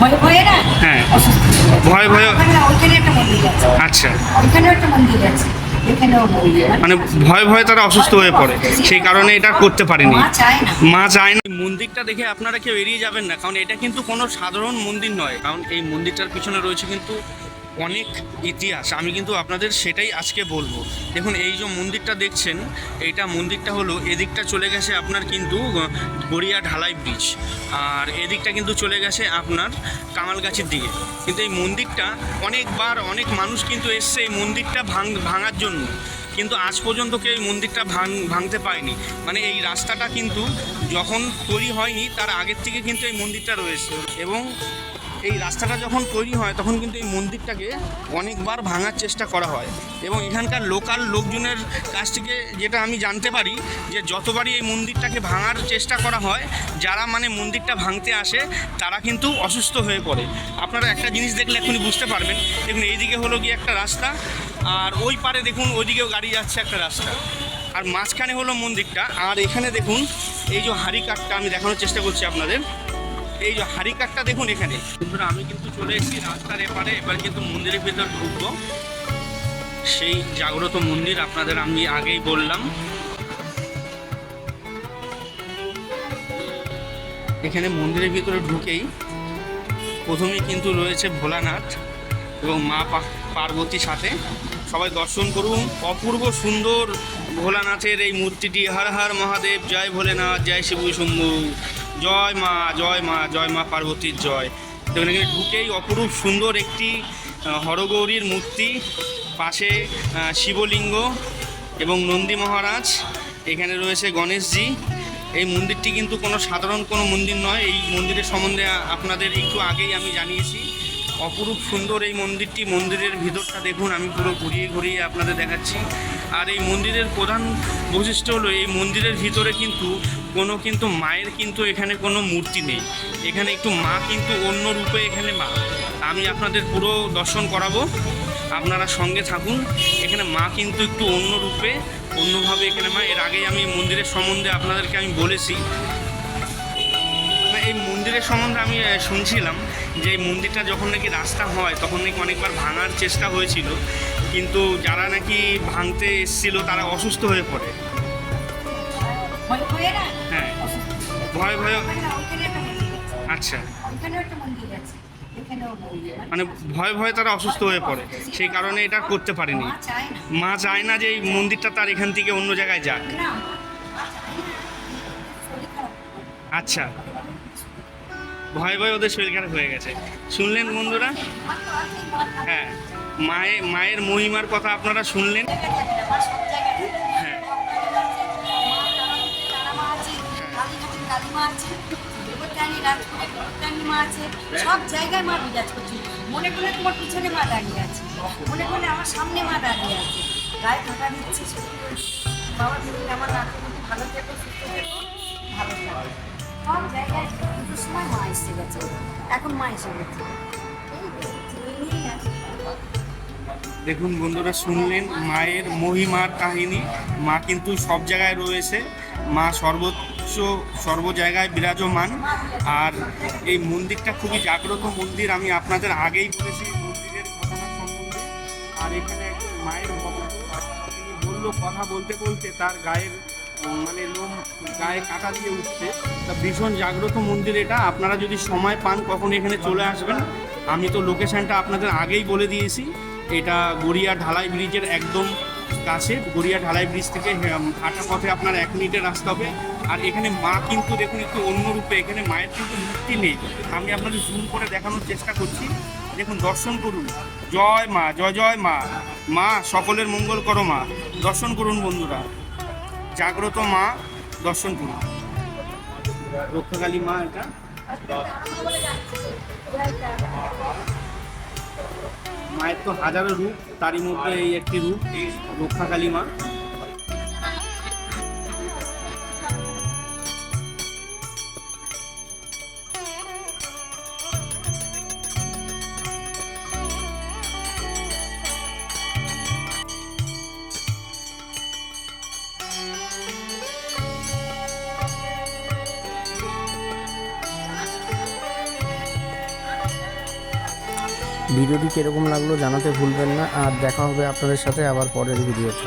ভয়ে ভয়ে না? হ্যাঁ। অসুস্থ। ভয়ে ভয়ে ওইখানে একটা মন্দির আছে। আচ্ছা। ওইখানেও একটা মন্দির আছে। মানে ভয়ে ভয়ে তারা অসুস্থ হয়ে পড়ে। সেই কারণে এটা করতে পারেনি। মা চায় মা চায় না। মন্দিরটা দেখে আপনারা কেউ এড়িয়ে যাবেন না। কারণ এটা কিন্তু কোনো সাধারণ মন্দির নয়। কারণ এই মন্দিরটার পিছনে রয়েছে কিন্তু অনেক ইতিহাস। আমি কিন্তু আপনাদের সেটাই আজকে বলব। দেখুন, এই যে মন্দিরটা দেখছেন, এইটা মন্দিরটা হলো, এদিকটা চলে গেছে আপনার কিন্তু গড়িয়া ঢালাই ব্রিজ আর এদিকটা কিন্তু চলে গেছে আপনার কামালগাছির দিকে। কিন্তু এই মন্দিরটা অনেকবার অনেক মানুষ কিন্তু এসছে এই মন্দিরটা ভাঙ, ভাঙার জন্য। কিন্তু আজ পর্যন্ত কেউ এই মন্দিরটা ভাঙ, ভাঙতে পায়নি মানে এই রাস্তাটা কিন্তু যখন তৈরি হয়নি, তার আগের থেকে কিন্তু এই মন্দিরটা রয়েছে। এবং এই রাস্তাটা যখন তৈরি হয়, তখন কিন্তু এই মন্দিরটাকে অনেকবার ভাঙার চেষ্টা করা হয় এবং এখানকার লোকাল লোকজনের কাছ থেকে যেটা আমি জানতে পারি যে যতবারই এই মন্দিরটাকে ভাঙার চেষ্টা করা হয়, যারা মানে মন্দিরটা ভাঙতে আসে, তারা কিন্তু অসুস্থ হয়ে পড়ে। আপনারা একটা জিনিস দেখলে এখনই বুঝতে পারবেন। দেখুন, এইদিকে হলো গিয়ে একটা রাস্তা আর ওই পারে দেখুন, ওইদিকেও গাড়ি যাচ্ছে একটা রাস্তা। আর মাঝখানে হলো মন্দিরটা। আর এখানে দেখুন, এই যে হাড়ি কাঠটা আমি দেখানোর চেষ্টা করছি আপনাদের। এই যে হাড়ি কাঠটা দেখুন এখানে। বন্ধুরা, আমি কিন্তু চলে এসেছি রাস্তার এপারে, এবার কিন্তু মন্দিরের ভেতর ঢুকবো। সেই জাগ্রত মন্দির আপনাদের আমি আগেই বললাম। এখানে মন্দিরের ভিতরে ঢুকেই প্রথমেই কিন্তু রয়েছে ভোলানাথ এবং মা পার্বতীর সাথে। সবাই দর্শন করুন। অপূর্ব সুন্দর ভোলানাথের এই মূর্তিটি। হর হর মহাদেব, জয় ভোলেনাথ, জয় শিবু শম্ভু জয় মা জয় মা জয় মা পার্বতীর জয়। দেখুন এখানে ঢুকেই অপরূপ সুন্দর একটি হরগৌরীর মূর্তি, পাশে শিবলিঙ্গ এবং নন্দী মহারাজ। এখানে রয়েছে গণেশজি। এই মন্দিরটি কিন্তু কোনো সাধারণ কোনো মন্দির নয়। এই মন্দিরের সম্বন্ধে আপনাদের একটু আগেই আমি জানিয়েছি। অপরূপ সুন্দর এই মন্দিরটি, মন্দিরের ভিতরটা দেখুন, আমি পুরো ঘুরিয়ে ঘুরিয়ে আপনাদের দেখাচ্ছি। আর এই মন্দিরের প্রধান বৈশিষ্ট্য হলো, এই মন্দিরের ভিতরে কিন্তু কোনো কিন্তু মায়ের কিন্তু এখানে কোনো মূর্তি নেই। এখানে একটু মা কিন্তু অন্য রূপে এখানে মা। আমি আপনাদের পুরো দর্শন করাবো। আপনারা সঙ্গে থাকুন। এখানে মা কিন্তু একটু অন্য রূপে, অন্যভাবে এখানে মা। এর আগেই আমি মন্দিরের সম্বন্ধে আপনাদেরকে আমি বলেছি। এই মন্দিরের সম্বন্ধে আমি শুনছিলাম যে এই মন্দিরটা যখন নাকি রাস্তা হয়, তখন নাকি অনেকবার ভাঙার চেষ্টা হয়েছিল। কিন্তু যারা নাকি ভাঙতে এসেছিল, তারা অসুস্থ হয়ে পড়ে। হ্যাঁ। ভয় ভয় আচ্ছা। মানে ভয় ভয়ে তারা অসুস্থ হয়ে পড়ে। সেই কারণে এটা করতে পারেনি। মা চায় না যে এই মন্দিরটা তার এখান থেকে অন্য জায়গায় যাক। আচ্ছা। ভয় ভয় ওদের শরীর খারাপ হয়ে গেছে। শুনলেন বন্ধুরা? হ্যাঁ মায়ের মায়ের মহিমার কথা আপনারা শুনলেন। হ্যাঁ। সব জায়গায় মা তোমার পিছনে দাঁড়িয়ে আছে মনে আমার সামনে মা দাঁড়িয়ে আছে গায়ে দিচ্ছে বাবা আমার ভালো সুস্থ ভালো সময় মা এসে গেছে এখন মা এসে গেছে। দেখুন বন্ধুরা, শুনলেন মায়ের মহিমার কাহিনী। মা কিন্তু সব জায়গায় রয়েছে। মা সর্বোচ্চ, সর্ব জায়গায় বিরাজমান। আর এই মন্দিরটা খুবই জাগ্রত মন্দির, আমি আপনাদের আগেই বলেছি মন্দিরের ঘটনা সম্বন্ধে। আর এখানে মায়ের ভক্ত, তিনি বলল কথা বলতে বলতে তার গায়ের মানে লোম গায়ে কাটা দিয়ে উঠছে। তা ভীষণ জাগ্রত মন্দির এটা। আপনারা যদি সময় পান, কখন এখানে চলে আসবেন। আমি তো লোকেশনটা আপনাদের আগেই বলে দিয়েছি। এটা গড়িয়া ঢালাই ব্রিজের একদম কাছে। গড়িয়া ঢালাই ব্রিজ থেকে হাঁটা পথে আপনার এক মিনিটের রাস্তা হবে। আর এখানে মা কিন্তু দেখুন একটু অন্য রূপে, এখানে মায়ের কিন্তু মূর্তি নেই। আমি আপনাদের জুম করে দেখানোর চেষ্টা করছি। দেখুন, দর্শন করুন। জয় মা, জয় জয় মা। মা, সকলের মঙ্গল করো মা। দর্শন করুন বন্ধুরা। জাগ্রত মা, দর্শন করুন। রক্ষাকালী মা এটা? মায়ের তো হাজারো রূপ, তারই মধ্যে এই একটি রূপ, রক্ষাকালী মা। ভিডিওটি কীরকম লাগল জানাতে ভুলবেন না আর দেখা হবে আপনাদের সাথে আবার পরের ভিডিওতে।